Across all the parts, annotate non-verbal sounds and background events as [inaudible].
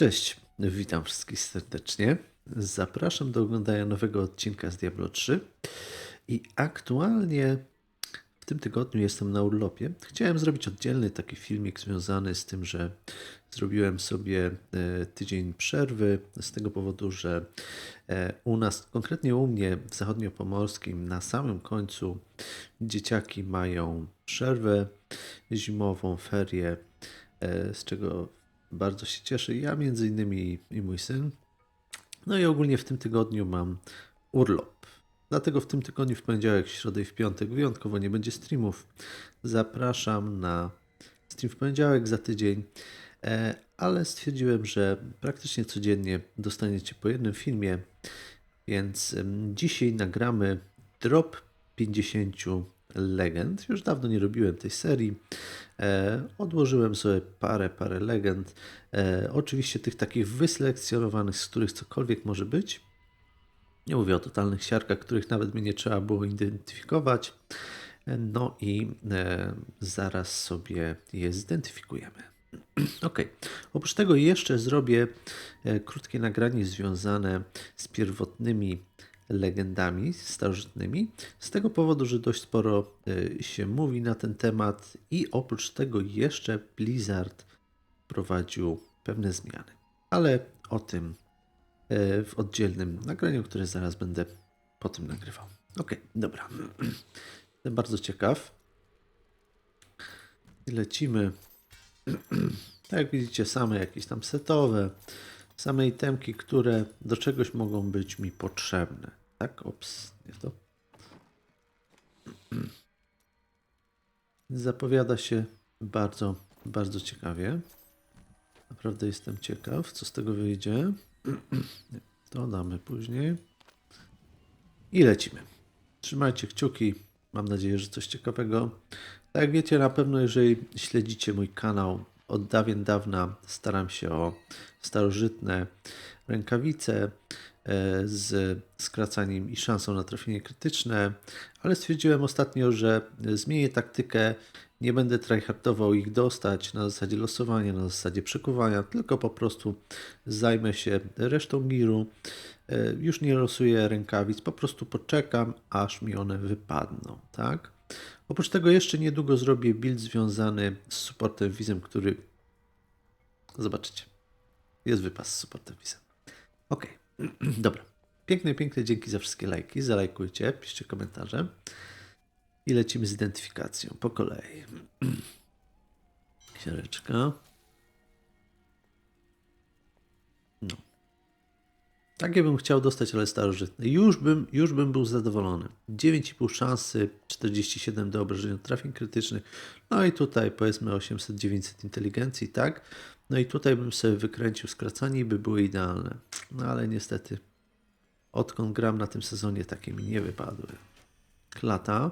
Cześć, witam wszystkich serdecznie. Zapraszam do oglądania nowego odcinka z Diablo 3. I aktualnie w tym tygodniu jestem na urlopie. Chciałem zrobić oddzielny taki filmik związany z tym, że zrobiłem sobie e, tydzień przerwy z tego powodu, że e, u nas, konkretnie u mnie w zachodniopomorskim, na samym końcu dzieciaki mają przerwę zimową, ferie, e, z czego bardzo się cieszę. Ja między innymi i mój syn. No i ogólnie w tym tygodniu mam urlop. Dlatego w tym tygodniu w poniedziałek, środę i w piątek wyjątkowo nie będzie streamów. Zapraszam na stream w poniedziałek za tydzień, e, ale stwierdziłem, że praktycznie codziennie dostaniecie po jednym filmie, więc dzisiaj nagramy drop 50 legend. Już dawno nie robiłem tej serii. E, odłożyłem sobie parę, parę legend. E, oczywiście tych takich wyselekcjonowanych, z których cokolwiek może być. Nie mówię o totalnych siarkach, których nawet mi nie trzeba było identyfikować. E, No i zaraz sobie je zidentyfikujemy. [clears throat] Ok. Oprócz tego jeszcze zrobię krótkie nagranie związane z pierwotnymi legendami starożytnymi. Z tego powodu, że dość sporo e, się mówi na ten temat i oprócz tego jeszcze Blizzard wprowadził pewne zmiany. Ale o tym e, w oddzielnym nagraniu, które zaraz będę po tym nagrywał. Ok, dobra. Jestem bardzo ciekaw. Lecimy. [clears throat] Tak jak widzicie, same jakieś tam setowe, same itemki, które do czegoś mogą być mi potrzebne. Tak, ops, nie to. [clears throat] Zapowiada się bardzo, bardzo ciekawie. Naprawdę jestem ciekaw, co z tego wyjdzie. [clears throat] To damy później. I lecimy. Trzymajcie kciuki. Mam nadzieję, że coś ciekawego. Tak jak wiecie, na pewno jeżeli śledzicie mój kanał od dawien dawna, staram się o starożytne rękawice e, z skracaniem i szansą na trafienie krytyczne, ale stwierdziłem ostatnio, że zmienię taktykę. Nie będę tryhardował ich dostać na zasadzie losowania, na zasadzie przekuwania, tylko po prostu zajmę się resztą giru. E, Już nie losuję rękawic, po prostu poczekam, aż mi one wypadną, tak? Oprócz tego jeszcze niedługo zrobię build związany z supportem Wizem, który zobaczycie. Jest wypas z supportem Wizem. Ok, [clears throat] dobra. Piękne, piękne dzięki za wszystkie lajki. Zalajkujcie, piszcie komentarze. I lecimy z identyfikacją po kolei. [clears throat] Książeczka. Takie bym chciał dostać, ale starożytne. Już bym, już bym był zadowolony. 9,5 szansy, 47 do obrażeń od trafień krytycznych. No i tutaj powiedzmy 800-900 inteligencji, tak? No i tutaj bym sobie wykręcił skracanie i by były idealne. No ale niestety odkąd gram na tym sezonie takie mi nie wypadły. Klata.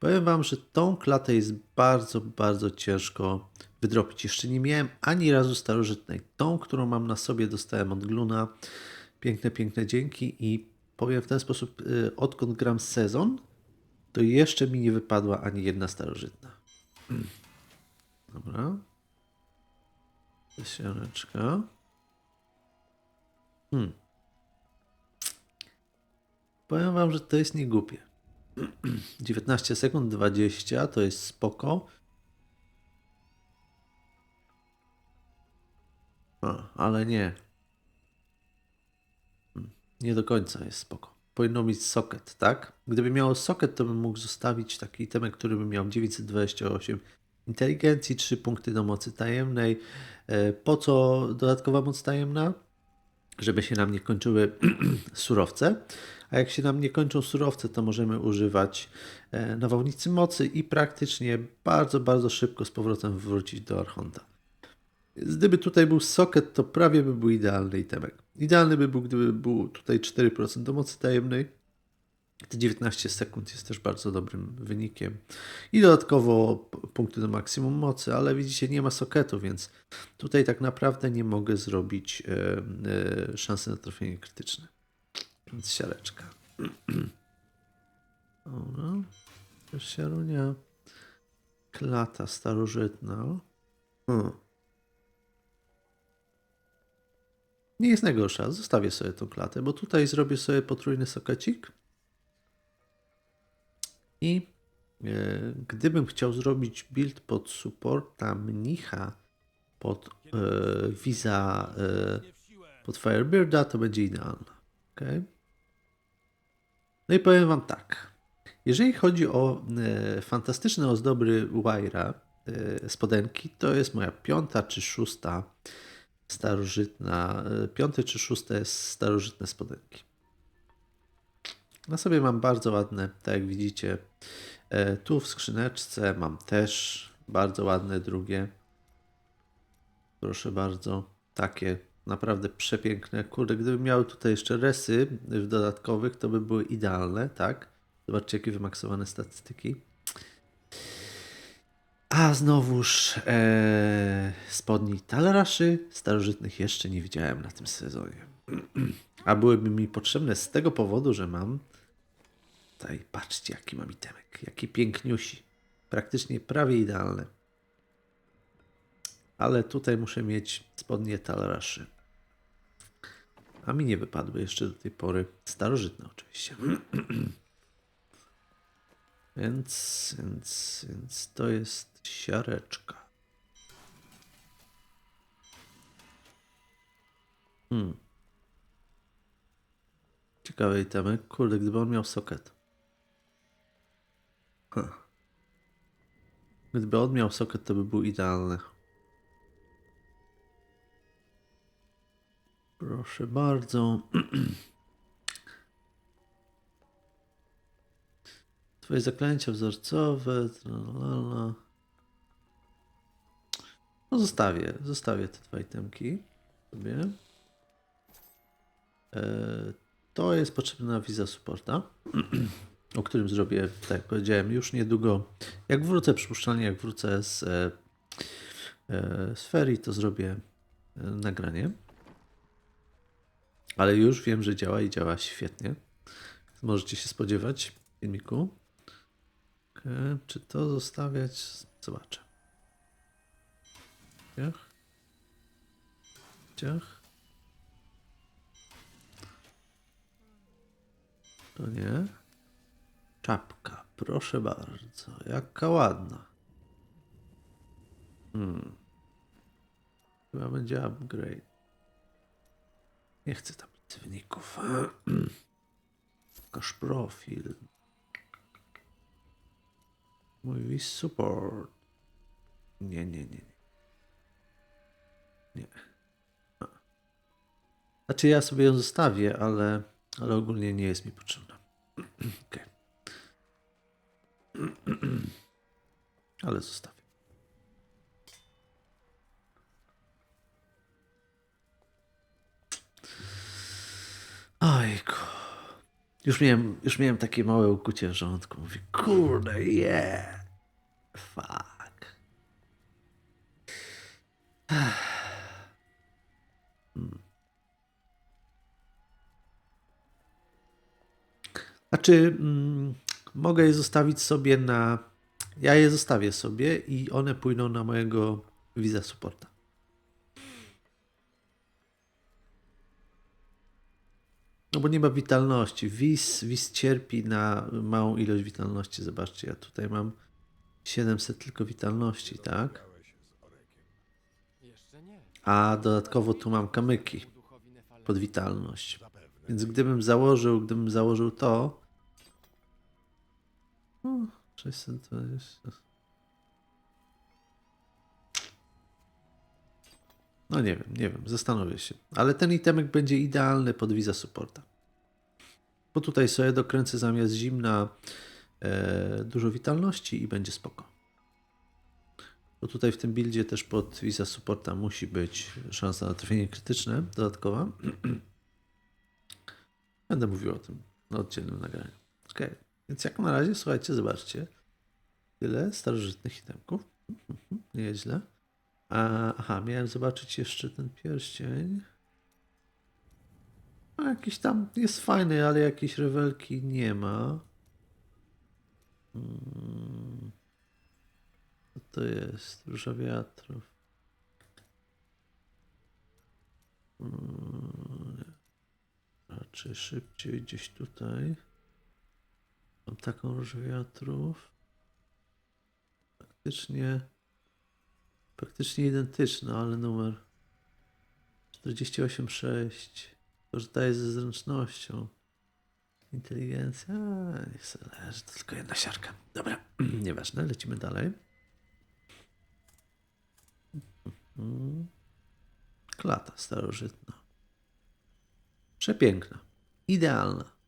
Powiem Wam, że tą klatę jest bardzo, bardzo ciężko wydropić. Jeszcze nie miałem ani razu starożytnej. Tą, którą mam na sobie, dostałem od Gluna. Piękne, piękne dzięki i powiem w ten sposób, y, odkąd gram sezon, to jeszcze mi nie wypadła ani jedna starożytna. [clears throat] Dobra. Siareczka. Hmm. Powiem wam, że to jest niegłupie. [clears throat] 19 sekund, 20 to jest spoko. A, ale nie. Nie do końca jest spoko. Powinno mieć socket, tak? Gdyby miało socket, to bym mógł zostawić taki itemek, który by miał 928 inteligencji, 3 punkty do mocy tajemnej. E, Po co dodatkowa moc tajemna? Żeby się nam nie kończyły [clears throat] surowce. A jak się nam nie kończą surowce, to możemy używać e, nawałnicy mocy i praktycznie bardzo, bardzo szybko z powrotem wrócić do Archonta. Gdyby tutaj był socket, to prawie by był idealny itemek. Idealny by był, gdyby był tutaj 4% do mocy tajemnej. Te 19 sekund jest też bardzo dobrym wynikiem. I dodatkowo punkty do maksimum mocy, ale widzicie, nie ma socketu, więc tutaj tak naprawdę nie mogę zrobić e, e, szansy na trafienie krytyczne. Więc siareczka. [clears throat] Dobra. Siarunia. Klata starożytna. Hmm. Nie jest najgorsza. Zostawię sobie tą klatę, bo tutaj zrobię sobie potrójny sokecik. I e, gdybym chciał zrobić build pod supporta mnicha, pod e, Visa, e, pod Firebirda, to będzie idealna. Okay? No i powiem Wam tak. Jeżeli chodzi o e, fantastyczne ozdoby Wyra, e, spodenki, to jest moja piąta czy szósta starożytna, e, piąte czy szóste starożytne spodenki. Na sobie mam bardzo ładne, tak jak widzicie, e, tu w skrzyneczce mam też bardzo ładne drugie. Proszę bardzo, takie naprawdę przepiękne. Kurde, gdybym miał tutaj jeszcze resy w dodatkowych, to by były idealne, tak? Zobaczcie, jakie wymaksowane statystyki. A znowuż e, spodni starożytnych jeszcze nie widziałem na tym sezonie. [clears throat] A byłyby mi potrzebne z tego powodu, że mam tutaj, patrzcie jaki mam itemek, jaki piękniusi. Praktycznie prawie idealne. Ale tutaj muszę mieć spodnie Talraszy. A mi nie wypadły jeszcze do tej pory. Starożytne oczywiście. [clears throat] Więc, więc, więc to jest siareczka. Hmm. Ciekawy itemek. Kurde, gdyby on miał soket. Huh. Gdyby on miał soket, to by był idealny. Proszę bardzo. [clears throat] Twoje zaklęcia wzorcowe. Tralala. No zostawię, zostawię te dwa itemki sobie. E, to jest potrzebna na Visa Supporta, [clears throat] o którym zrobię, tak jak powiedziałem, już niedługo. Jak wrócę przypuszczalnie, jak wrócę z, e, e, z ferii, to zrobię e, nagranie. Ale już wiem, że działa i działa świetnie. Możecie się spodziewać filmiku. Okej, Czy to zostawiać? Zobaczę. Ciach. Ciach. To nie. Czapka, proszę bardzo. Jaka ładna. Hmm. Chyba będzie upgrade. Nie chcę tam wyników. [clears throat] Każ profil. Mój support. Nie, nie, nie. Nie. Znaczy ja sobie ją zostawię, ale, ale ogólnie nie jest mi potrzebna. [clears throat] Okej. [clears throat] Ale zostawię. Ojku. Już miałem, już miałem takie małe ukucie w żołądku. Mówię, kurde, yeah. Fuck. Znaczy, mm, mogę je zostawić sobie na. Ja je zostawię sobie i one pójdą na mojego Visa Supporta. No bo nie ma witalności. Wis, wis cierpi na małą ilość witalności. Zobaczcie, ja tutaj mam 700 tylko witalności, tak? A dodatkowo tu mam kamyki pod witalność. Więc gdybym założył, gdybym założył to... O, 620... No nie wiem, nie wiem, zastanowię się. Ale ten itemek będzie idealny pod Visa Supporta. Bo tutaj sobie dokręcę zamiast zimna e, dużo witalności i będzie spoko. Bo tutaj w tym buildzie też pod Visa Supporta musi być szansa na trafienie krytyczne dodatkowa. [clears throat] Będę mówił o tym na oddzielnym nagraniu. Ok, więc jak na razie, słuchajcie, zobaczcie. Tyle starożytnych itemków. Nieźle. A, aha, miałem zobaczyć jeszcze ten pierścień. No, jakiś tam jest fajny, ale jakiejś rewelki nie ma. Hmm. Co to jest? Róża wiatrów. Hmm. Czy szybciej gdzieś tutaj? Mam taką róż wiatrów. Faktycznie. Praktycznie identyczna, ale numer 48,6. Korzystaje ze zręcznością. Inteligencja. Niech sobie leży, to tylko jedna siarka. Dobra, [clears throat] nieważne, lecimy dalej. Klata starożytna. Przepiękna. Idealna.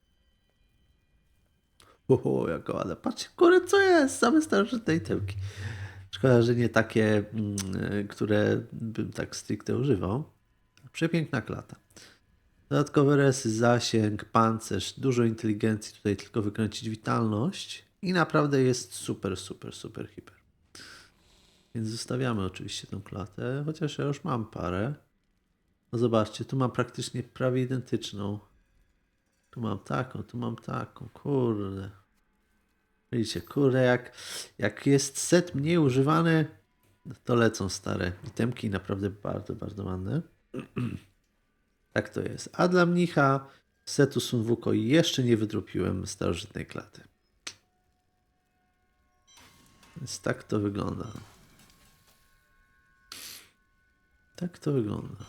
Oho, jaka ładna. Patrzcie, kurde, co jest? Same starożytne itemki. Szkoda, że nie takie, mm, e, które bym tak stricte używał. Przepiękna klata. Dodatkowe resy, zasięg, pancerz, dużo inteligencji. Tutaj tylko wykręcić witalność. I naprawdę jest super, super, super, hiper. Więc zostawiamy oczywiście tą klatę, chociaż ja już mam parę. No zobaczcie, tu mam praktycznie prawie identyczną. Tu mam taką, tu mam taką, kurde. Widzicie, kurde, jak, jak jest set mniej używany, to lecą stare itemki, naprawdę bardzo, bardzo ładne. [clears throat] tak to jest. A dla mnicha setu Sunwuko jeszcze nie wydropiłem starożytnej klaty. Więc tak to wygląda. Tak to wygląda.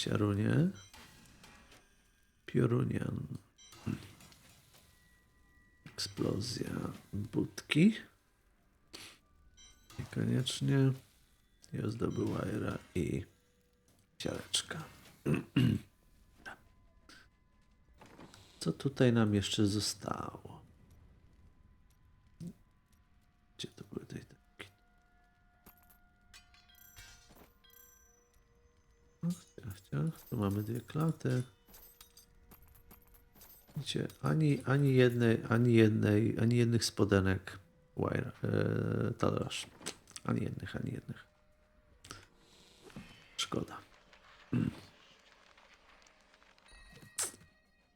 Siarunie. Piorunian. Eksplozja budki. Niekoniecznie. Jazda Wire i siareczka. [clears throat] Co tutaj nam jeszcze zostało? Tu mamy dwie klaty. Widzicie, ani, ani jednej, ani jednej, ani jednych spodenek wire, e, talerz. Ani jednych, ani jednych. Szkoda.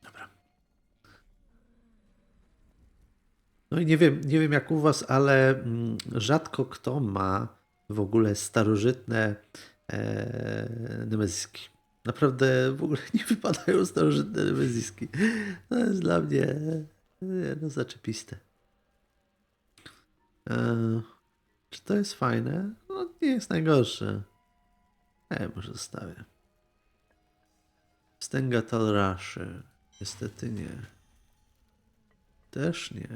Dobra. No i nie wiem, nie wiem jak u was, ale mm, rzadko kto ma w ogóle starożytne e, nemeziski. Naprawdę w ogóle [laughs] nie wypadają starożytne nemeziski. To jest dla mnie nie, no, zaczepiste. E, czy to jest fajne? No nie jest najgorsze. E, może zostawię. Stęga Talraszy. Niestety nie. Też nie.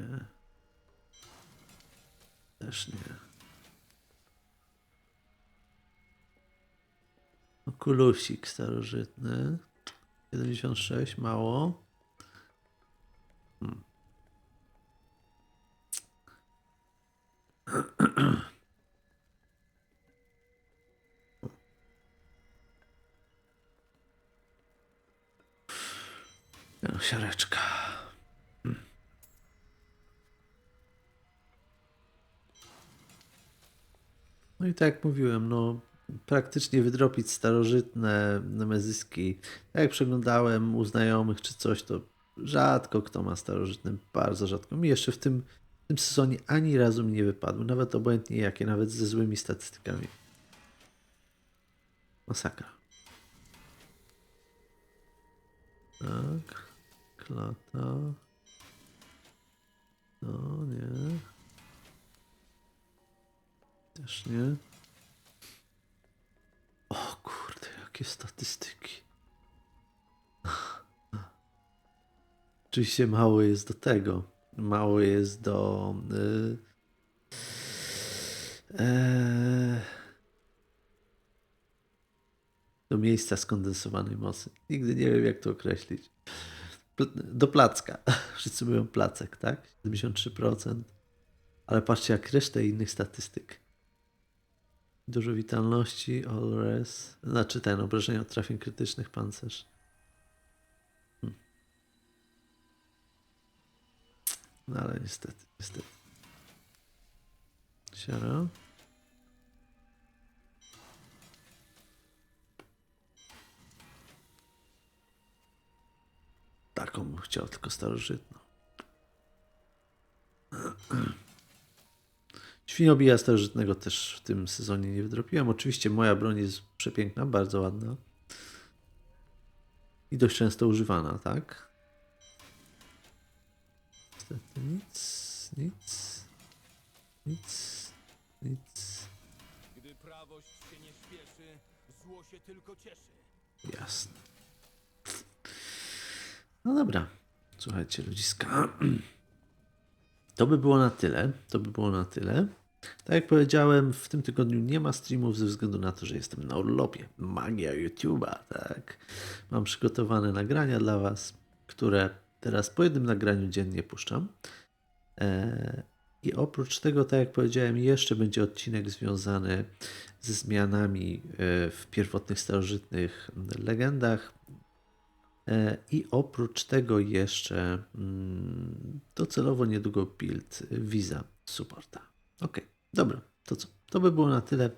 Też nie. Okulusik starożytny. 76, mało. Hmm. Siareczka. Hmm. No i tak jak mówiłem, no praktycznie wydropić starożytne nemezyski. Tak Jak przeglądałem u znajomych czy coś, to rzadko kto ma starożytne, bardzo rzadko. Mi jeszcze w tym, w tym sezonie ani razu mi nie wypadły, nawet obojętnie jakie, nawet ze złymi statystykami. Masakra. Tak. Klata. No, nie. Też nie. O kurde, jakie statystyki. Oczywiście mało jest do tego. Mało jest do. y, e, do miejsca skondensowanej mocy. Nigdy nie wiem, jak to określić. Do placka. [laughs] Wszyscy mówią placek, tak? 73%. Ale patrzcie, jak resztę innych statystyk. Dużo witalności, all res. Znaczy ten, obrażenia od trafień krytycznych, pancerz. Hmm. No ale niestety, niestety. Siara. Taką chciał, tylko starożytną. Świniobija starożytnego też w tym sezonie nie wydropiłem. Oczywiście moja broń jest przepiękna, bardzo ładna. I dość często używana, tak? Niestety nic, nic, nic, nic. Gdy prawość się nie śpieszy, zło się tylko cieszy. Jasne. No dobra. Słuchajcie, ludziska. To by było na tyle. To by było na tyle. Tak jak powiedziałem, w tym tygodniu nie ma streamów ze względu na to, że jestem na urlopie. Magia YouTube'a, tak. Mam przygotowane nagrania dla Was, które teraz po jednym nagraniu dziennie puszczam. E, I oprócz tego, tak jak powiedziałem, jeszcze będzie odcinek związany ze zmianami e, w pierwotnych starożytnych legendach. E, I oprócz tego jeszcze mm, docelowo niedługo build Visa Supporta. Ok, dobra, to co? To by było na tyle.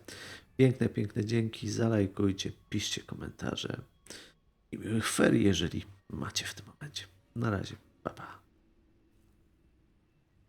Piękne, piękne dzięki. Zalajkujcie, piszcie komentarze. I miłych ferii, jeżeli macie w tym momencie. Na razie, pa pa.